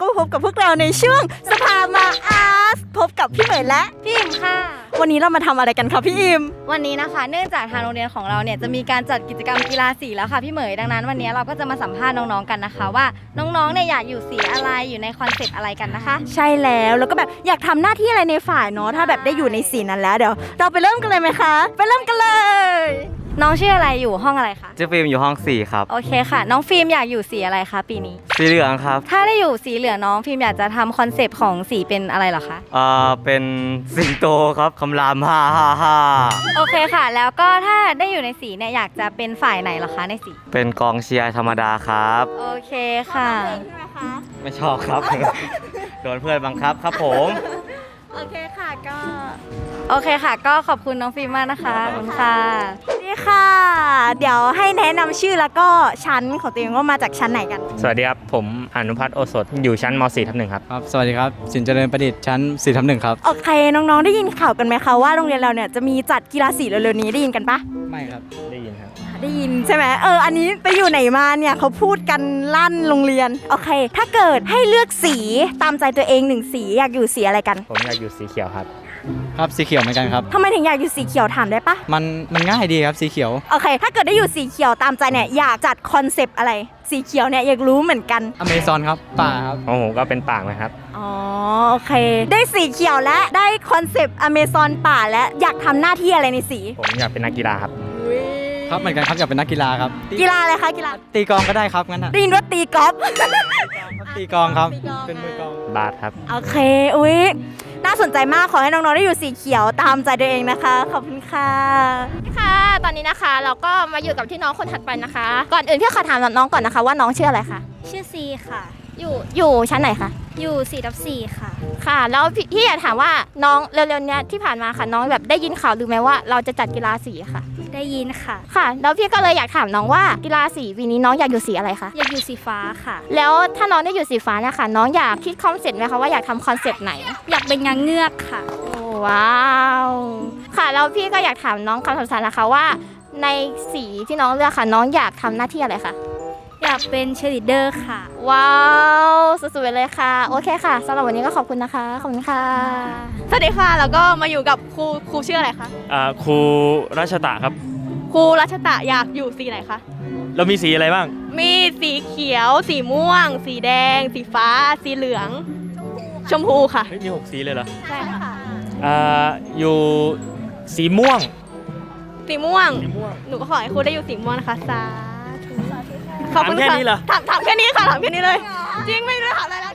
ก็พบกับพวกเราในช่วงสภามาอาร์ตพบกับพี่เหมยและ พี่อิมค่ะ วันนี้เรามาทำอะไรกันคะพี่อิม วันนี้นะคะ เนื่องจากทางโรงเรียนของเราเนี่ยจะมีการจัดกิจกรรมกีฬาสีแล้วค่ะพี่เหมยดังนั้นวันนี้เราก็จะมาสัมภาษณ์น้องๆกันนะคะ ว่าน้องๆเนี่ยอยากอยู่สีอะไรอยู่ในคอนเซปต์อะไรกันนะคะ ใช่แล้วแล้วก็แบบอยากทำหน้าที่อะไรในฝ่ายเนาะถ้าแบบได้อยู่ในสีนั้นแล้วเดี๋ยว เราไปเริ่มกันเลยไหมคะ ไปเริ่มกันเลย น้องชื่ออะไรอยู่ห้องอะไรคะ เจ้าฟิล์มอยู่ห้องสี่ครับ โอเคค่ะ น้องฟิล์มอยากอยู่สีอะไรคะปีนี้ สีเหลืองครับ ถ้าได้อยู่สีเหลืองน้องฟิล์มอยากจะทำคอนเซปต์ของสีเป็นอะไรเหรอคะเอ่อเป็นสิงโตครับ คำรามฮ่าฮ่าฮ่าโอเคค่ะ แล้วก็ถ้าได้อยู่ในสีเนี่ยอยากจะเป็นฝ่ายไหนเหรอคะในสี เป็นกองเชียร์ธรรมดาครับ โอเคค่ะ ไม่ชอบครับ โดนเพื่อนบังคับครับผม โอเคค่ะก็ โอเคค่ะ ก็ขอบคุณน้องฟิล์มมากนะคะขอบคุณค่ะนี่ ค่ะ เดี๋ยวให้แนะนำชื่อแล้วก็ชั้นของตัวเองว่ามาจากชั้นไหนกัน สวัสดีครับ ผมอนุพัฒน์โอสถอยู่ชั้นม .4 ทับหนึ่งครับ ครับ สวัสดีครับ สินเจริญประดิษฐ์ชั้น4ทับหนึ่งครับ โอเค น้องๆ ได้ยินข่าวกันไหมคะว่าโรงเรียนเราเนี่ยจะมีจัดกีฬาสีเร็วๆนี้ได้ยินกันปะไม่ครับ ได้ยินครับ ได้ยินใช่ไหมเออ อันนี้ไปอยู่ไหนมาเนี่ยเขาพูดกันลั่นโรงเรียน โอเค ถ้าเกิดให้เลือกสีตามใจตัวเองหนึ่งสีอยากอยู่สีอะไรกันผมอยากอยู่สีเขียวครับ ครับสีเขียวเหมือนกันครับ ทำไมถึงอยากอยู่สีเขียวถามได้ปะมันมันง่ายดีครับสีเขียวโอเค ถ้าเกิดได้อยู่สีเขียวตามใจเนี่ยอยากจัดคอนเซปต์อะไร สีเขียวเนี่ยอยากรู้เหมือนกัน อเมซอนครับป่าครับของผมก็เป็นป่างนะครับ อ๋อโอเค ได้สีเขียวและได้คอนเซปต์อเมซอนป่าและอยากทำหน้าที่อะไรในสี ผมอยากเป็นนักกีฬาครับ ครับเหมือนกันครับอยากเป็นนักกีฬาครับตีกีฬาอะไรคะกีฬาตีกลองก็ได้ครับงั้นอะได้ยินว่าตีกอล์ฟ ตีกลองครับตีกลอง เป็นมือกลอง บาสครับ โอเค อุ๊ย น่าสนใจมาก ขอให้น้องๆ ได้อยู่สีเขียวตามใจตัวเองนะคะ ขอบคุณค่ะ ค่ะ ตอนนี้นะคะเราก็มาอยู่กับที่น้องคนถัดไปนะคะ ก่อนอื่นพี่ขอถามน้องก่อนนะคะว่าน้องชื่ออะไรคะ ชื่อซีค่ะ อยู่อยู่ชั้นไหนคะอยู่4ทับ4ค่ะ ค่ะ แล้วพี่พี่อยากถามว่าน้องเร็วๆเนี้ยที่ผ่านมาค่ะน้องแบบได้ยินข่าวหรือไหมว่าเราจะจัดกีฬาสีค่ะ ได้ยินค่ะ ค่ะ แล้วพี่ก็เลยอยากถามน้องว่ากีฬาสีปีนี้น้องอยากอยู่สีอะไรคะอยากอยู่สีฟ้าค่ะ แล้วถ้าน้องได้อยู่สีฟ้าเนี่ยค่ะน้องอยากคิดคอนเซ็ปต์ไหมคะว่าอยากทำคอนเซ็ปต์ไหน อยากเป็นนางเงือกค่ะ โอ้ว้าวค่ะแล้วพี่ก็อยากถามน้องคำถามนะคะว่า ในสีที่น้องเลือกค่ะ น้องอยากทำหน้าที่อะไรคะอยากเป็นเชลิเดอร์ค่ะ ว้าว สุดๆไปเลยค่ะ โอเคค่ะสำหรับวันนี้ก็ขอบคุณนะคะ ขอบคุณค่ะ สวัสดีค่ะ แล้วก็มาอยู่กับครูครูชื่ออะไรคะ อ่าครูราชตะครับ ครูรัชตะอยากอยู่สีไหนคะ เรามีสีอะไรบ้าง มีสีเขียว สีม่วง สีแดง สีฟ้า สีเหลือง ชมพูค่ะ เฮ้ยมีหกสีเลยเหรอ ใช่ค่ะ อ่า อยู่สีม่วง สีม่วง สีม่วง หนูก็ขอให้ครูได้อยู่สีม่วงนะคะสาธุ ขอบคุณถามแค่ค่ะนี้เหรอ ถามถามแค่นี้ค่ะถามแค่นี้เลย จริงไม่ได้ถามอะไรแล้ว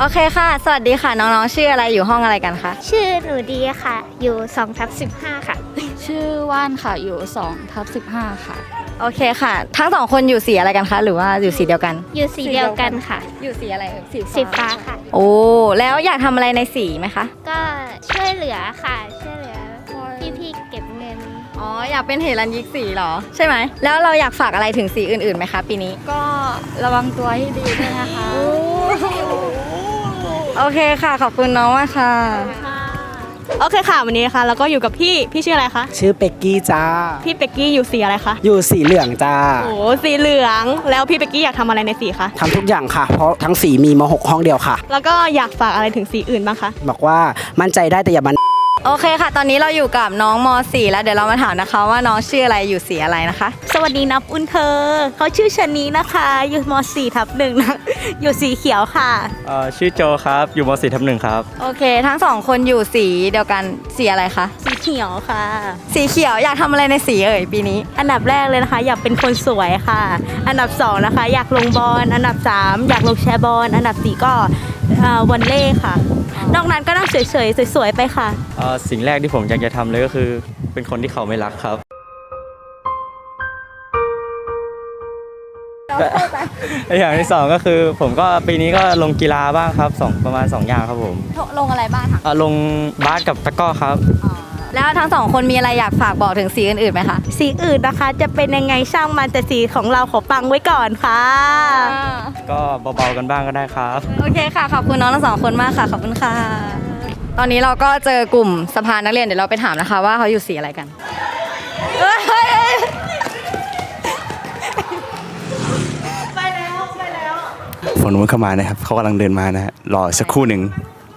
โอเคค่ะ สวัสดีค่ะ น้องๆ ชื่ออะไรอยู่ห้องอะไรกันคะ ชื่อหนูดีค่ะ อยู่2ทับ15 ค่ะ ชื่อว่านค่ะอยู่2ทับ15 ค่ะ โอเคค่ะ ทั้งสองคนอยู่สีอะไรกันคะ หรือว่าอยู่สีเดียวกัน อยู่สีเดียวกันค่ะ อยู่สีอะไรเอ่ยสีสีฟ้าค่ะ โอ้ แล้วอยากทำอะไรในสีไหมคะ ก็ช่วยเหลือค่ะ ช่วยเหลือพี่ๆเก็บเงิน อ๋ออยากเป็นเหรัญยิกสีเหรอ ใช่ไหม แล้วเราอยากฝากอะไรถึงสีอื่นๆไหมคะปีนี้ ก็ระวังตัวให้ดีด้วยนะคะ โอเคค่ะ ขอบคุณน้องมากค่ะ โอเคค่ะวันนี้นะคะแล้วก็อยู่กับพี่พี่ชื่ออะไรคะชื่อเป็กกี้จ้า พี่เป็กกี้อยู่สีอะไรคะอยู่สีเหลืองจ้าโอ้สีเหลืองแล้วพี่เป็กกี้อยากทำอะไรในสีคะทำทุกอย่างค่ะ เพราะทั้งสีมีมาหกห้องเดียวค่ะ แล้วก็อยากฝากอะไรถึงสีอื่นบ้างคะ บอกว่ามั่นใจได้แต่อย่ามัน โอเคค่ะ ตอนนี้เราอยู่กับน้องม .4 แล้วเดี๋ยวเรามาถามนะคะ ว่าน้องชื่ออะไรอยู่สีอะไรนะคะ สวัสดีนับอุ่นเธอ เขาชื่อชนีนะคะ อยู่ม .4 ทับหนึ่งนะ อยู่สีเขียวค่ะ เอ่อชื่อโจครับ อยู่มสี่ทับหนึ่งครับ โอเค ทั้งสองคนอยู่สีเดียวกันสีอะไรคะสีเขียวค่ะ สีเขียวอยากทำอะไรในสีเอ่ยปีนี้ อันดับแรกเลยนะคะ อยากเป็นคนสวยค่ะ อันดับสองนะคะ อยากลงบอล อันดับสามอยากลงแชร์บอล อันดับสี่ก็เอ่อวอลเล่ค่ะ นอกนั้นก็นั่งเฉยๆสวยๆไปค่ะ เอ่อสิ่งแรกที่ผมอยากจะทำเลยก็คือ เป็นคนที่เขาไม่รักครับและอย่างที่สองก็คือ ผมก็ปีนี้ก็ลงกีฬาบ้างครับสองประมาณสองอย่างครับผมลงอะไรบ้างคะเอ่อลงบาสกับตะกร้อครับ แล้วทั้งสองคนมีอะไรอยากฝากบอกถึงสีอื่นๆไหมคะ สีอื่นนะคะ จะเป็นยังไงช่างมันแต่สีของเราขอปังไว้ก่อนค่ะ็เบาๆกันบ้างก็ได้ครับ โอเคค่ะ ขอบคุณน้องทั้งสองคนมากค่ะ ขอบคุณค่ะ ตอนนี้เราก็เจอกลุ่มสภานักเรียนเดี๋ยวเราไปถามนะคะ ว่าเขาอยู่สีอะไรกันไปแล้วไปแล้วฝนู้นเข้ามานะครับเขากำลังเดินมานะฮะรอสักครู่หนึ่ง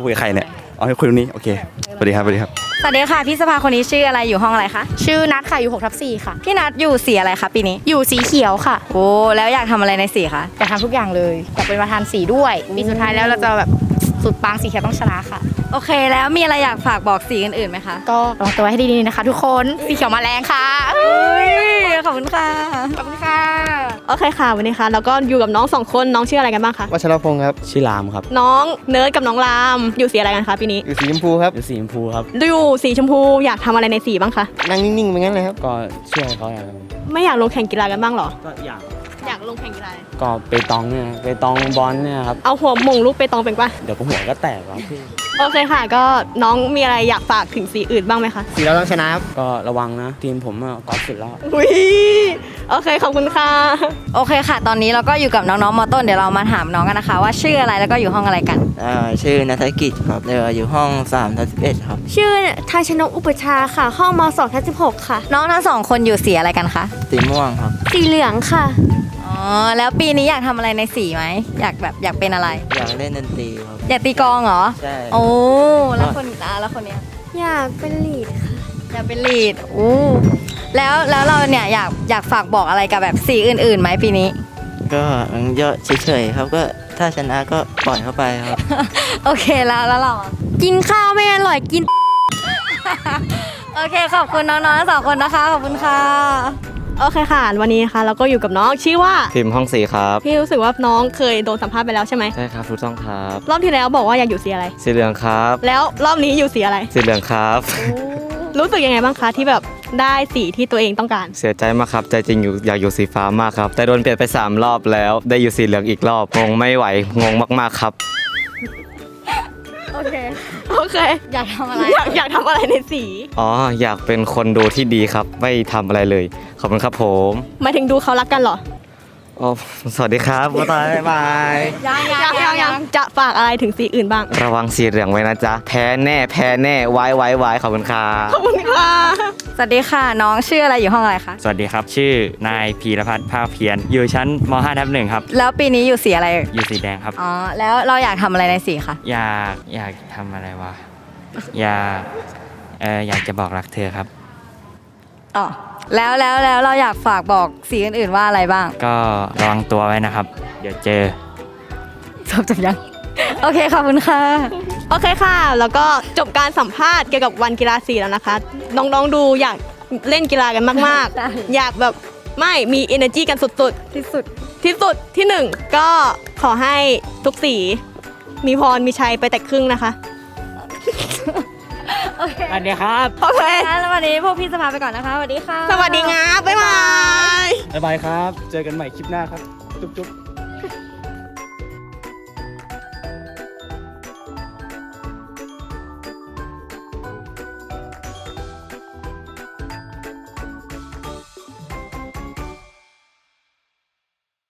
คุยใครเนี่ยอ๋อคุยตรงนี้โอเคสวัสดีครับสวัสดีครับ สวัสดีค่ะ พี่สภาคนนี้ชื่ออะไรอยู่ห้องอะไรคะ ชื่อนัทค่ะอยู่6ทับ4ค่ะ พี่นัทอยู่สีอะไรคะปีนี้ อยู่สีเขียวค่ะโอ้แล้วอยากทำอะไรในสีคะอยากทำทุกอย่างเลยอยากเป็นประธานสีด้วยปีสุดท้ายแล้วเราจะแบบสุดปังสีเขียวต้องชนะค่ะ โอเค แล้วมีอะไรอยากฝากบอกสีอื่นๆไหมคะก็ระวังตัวให้ดีๆนะคะ ทุกคนสีเขียวมาแรงค่ะอุ้ยขอบคุณค่ะ ขอบคุณค่ะ โอเคค่ะวันนี้ค่ะแล้วก็อยู่กับน้องสองคนน้องชื่ออะไรกันบ้างคะวัชรพงศ์ครับชื่อรามครับน้องเนิร์ดกับน้องรามอยู่สีอะไรกันคะปีนี้ อยู่สีชมพูครับอยู่สีชมพูครับอยู่สีชมพูอยากทำอะไรในสีบ้างคะนั่งนิ่งๆไปงั้นเลยครับก็ช่วยเขาอย่างไม่อยากลงแข่งกีฬากันบ้างเหรอ ก็อยากอยาก ลงแข่งกีฬาก็ไปตองเนี่ยไปตองบอลเนี่ยครับ เอาหัวหมงลูกไปตองเป็นปะเดี๋ยวก็หัวก็แตกแล้วพี่โอเคค่ะ ก็น้องมีอะไรอยากฝากถึงสีอื่นบ้างไหมคะ สีเราต้องชนะครับ ก็ระวังนะ ทีมผมอะกอล์ฟสุดแล้วอุ้ยโอเคขอบคุณค่ะ โอเคค่ะ ตอนนี้เราก็อยู่กับน้องๆมอต้น เดี๋ยวเรามาถามน้องกันนะคะ ว่าชื่ออะไรแล้วก็อยู่ห้องอะไรกัน อ่าชื่อนัฐกิจครับเดี๋ยวอยู่ห้อง3ทับ11ครับ ชื่อทายชนกอุปชาค่ะ ห้องม2ทับ16ค่ะ น้องทั้งสองคนอยู่สีอะไรกันคะ สีม่วงครับ สีเหลืองค่ะอ๋อ แล้วปีนี้อยากทำอะไรในสีไหม อยากแบบอยากเป็นอะไร อยากเล่นดนตรีครับ อยากตีกลองเหรอ ใช่โอ้ แล้วคนอ่าแล้วคนเนี้ยอยากเป็นลีดค่ะ อยากเป็นลีดอู้แล้วแล้วเราเนี่ยอยากอยากฝากบอกอะไรกับแบบสีอื่นๆไหมปีนี้ ก็เยอะเฉยๆครับก็ถ้าชนะก็ปล่อยเข้าไปครับ โอเคแล้วแล้วเราอะกินข้าวไม่อร่อยกิน โอเคขอบคุณน้องๆทั้งสองคนนะคะ ขอบคุณค่ะ โอเคค่ะ วันนี้นะคะเราก็อยู่กับน้องชื่อว่าทีมห้องสีครับพี่รู้สึกว่าน้องเคยโดนสัมภาษณ์ไปแล้วใช่ไหมใช่ครับถูกต้องครับรอบที่แล้วบอกว่าอยากอยู่สีอะไร สีเหลืองครับ แล้วรอบนี้อยู่สีอะไร สีเหลืองครับ รู้สึกยังไงบ้างคะที่แบบได้สีที่ตัวเองต้องการ เสียใจมากครับ ใจจริงอยู่อยากอยู่สีฟ้ามากครับ แต่โดนเปลี่ยนไป 3 รอบแล้ว ได้อยู่สีเหลืองอีกรอบงงไม่ไหวงงมากๆครับ โอเค โอเค อยากทำอะไร อยากอยากทำอะไรในสี อ๋อ อยากเป็นคนดูที่ดีครับ ไม่ทำอะไรเลยข อบคุณครับผมหมายถึงดูเขารักกันเหรอโอ้สวัสดีครับบ๊ายบายบ๊ายบาย ยังยังยังยัยังงยัยังงจะฝากอะไรถึงสีอื่นบ้าง ระวังสีเหลืองไว้นะจ๊ะ แพ้แน่แพ้แน่ไว้ไว้ไว้ขอบคุณครับขอบคุณค่ะ สวัสดีค่ะ น้องชื่ออะไรอยู่ห้องอะไรคะ สวัสดีครับ ชื่อนายพีรพัฒน์ภาคเพียรอยู่ชั้นม 5 ทับหนึ่งครับ แล้วปีนี้อยู่สีอะไรเอ่ยอยู่สีแดงครับ อ๋อ แล้วเราอยากทำอะไรในสีคะ อยากอยากทำอะไรวะ อยากเอออยากจะบอกรักเธอครับ อ๋อ แล้วแล้วแล้วเราอยากฝากบอกสีอื่นๆว่าอะไรบ้างก็ระวังตัวไว้นะครับ เดี๋ยวเจอ จบจบยัง โอเคขอบคุณค่ะ โอเคค่ะ แล้วก็จบการสัมภาษณ์เกี่ยวกับวันกีฬาสีแล้วนะคะ น้องๆดูอยากเล่นกีฬากันมากได้ๆอยากแบบไม่มี energy กันสุดที่สุด ๆ ที่สุดที่หนึ่งก็ขอให้ทุกสี มีพรมีชัยไปแต่ครึ่งนะคะ โอเคสวัสดีครับโอเคแล้ววันนี้พวกพี่จะพาไปก่อนนะคะสวัสดีค่ะ สวัสดีงับบ๊ายบาย บ๊ายบายครับ เจอกันใหม่คลิปหน้าครับ จุ๊บๆ